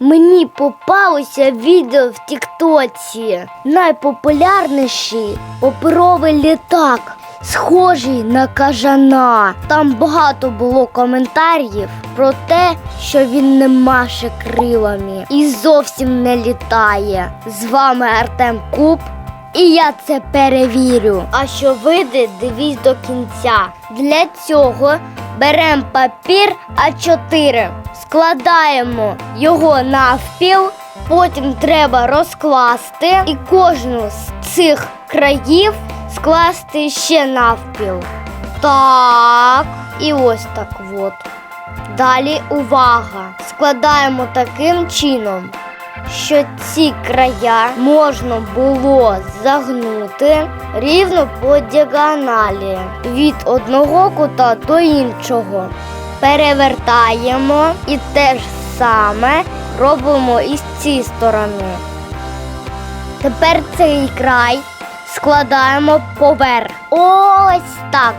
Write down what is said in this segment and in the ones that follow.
Мені попалося відео в Тіктоці. Найпопулярніший паперовий літак, схожий на кажана. Там багато було коментарів про те, що він не маше крилами і зовсім не літає. З вами Артем Куб. І я це перевірю. А що вийде, дивіть до кінця. Для цього беремо папір А4, складаємо його навпіл, потім треба розкласти і кожну з цих країв скласти ще навпіл. Так, і ось так от. Далі увага! Складаємо таким чином, що ці края можна було загнути рівно по діагоналі від одного кута до іншого. Перевертаємо і те ж саме робимо і з цієї сторони. Тепер цей край складаємо поверх. Ось так.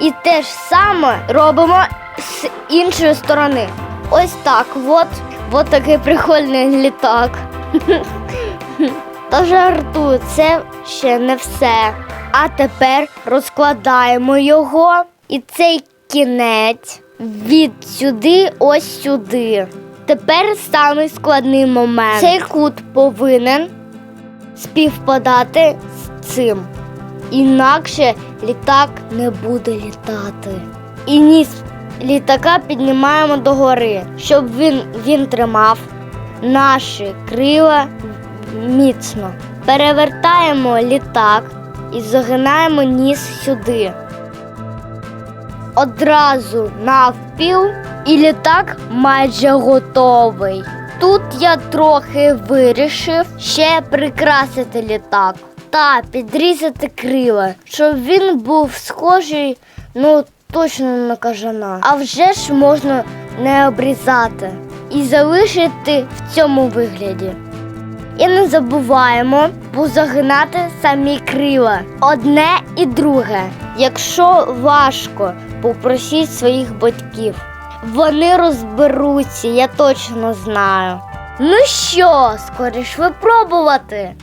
І те ж саме робимо з іншої сторони. Ось так. От, от такий прикольний літак. Та жартую, це ще не все. А тепер розкладаємо його і цей кінець від сюди ось сюди. Тепер самий складний момент. Цей кут повинен співпадати з цим. Інакше літак не буде літати. І ніс літака піднімаємо догори, щоб він, він тримав наші крила міцно. Перевертаємо літак і загинаємо ніс сюди. Одразу навпіл, і літак майже готовий. Тут я трохи вирішив ще прикрасити літак та підрізати крила, щоб він був схожий, ну точно на кажана. А вже ж можна не обрізати і залишити в цьому вигляді. І не забуваємо позагинати самі крила одне і друге. Якщо важко, попросіть своїх батьків. Вони розберуться, я точно знаю. Ну що, скоріш випробувати?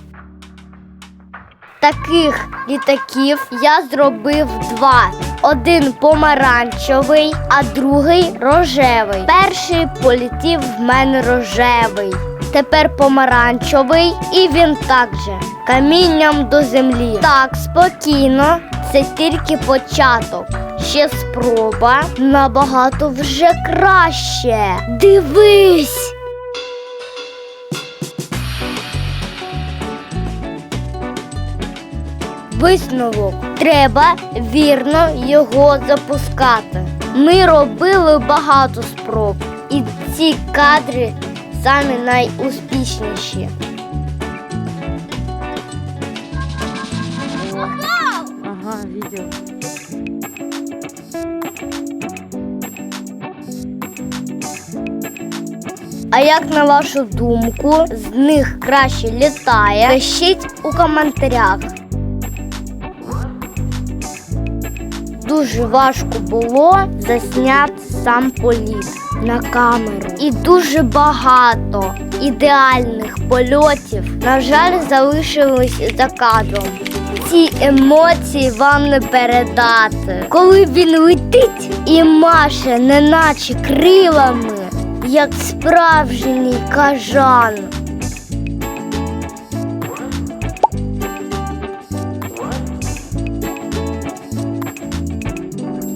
Таких літаків я зробив два. Один помаранчевий, а другий рожевий. Перший полетів в мене рожевий. Тепер помаранчевий і він також камінням до землі. Так, спокійно, це тільки початок. Ще спроба набагато вже краще. Дивись. Висновок. Треба вірно його запускати. Ми робили багато спроб, і ці кадри самі найуспішніші. А як на вашу думку, з них краще літає? Пишіть у коментарях. Дуже важко було засняти сам політ на камеру. І дуже багато ідеальних польотів, на жаль, залишились за кадром. Ці емоції вам не передати. Коли він летить і маше, неначе крилами, як справжній кажан.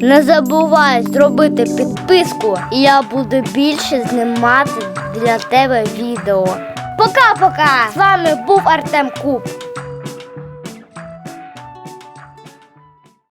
Не забувай зробити підписку, і я буду більше знімати для тебе відео. Пока-пока! З вами був Артем Куб.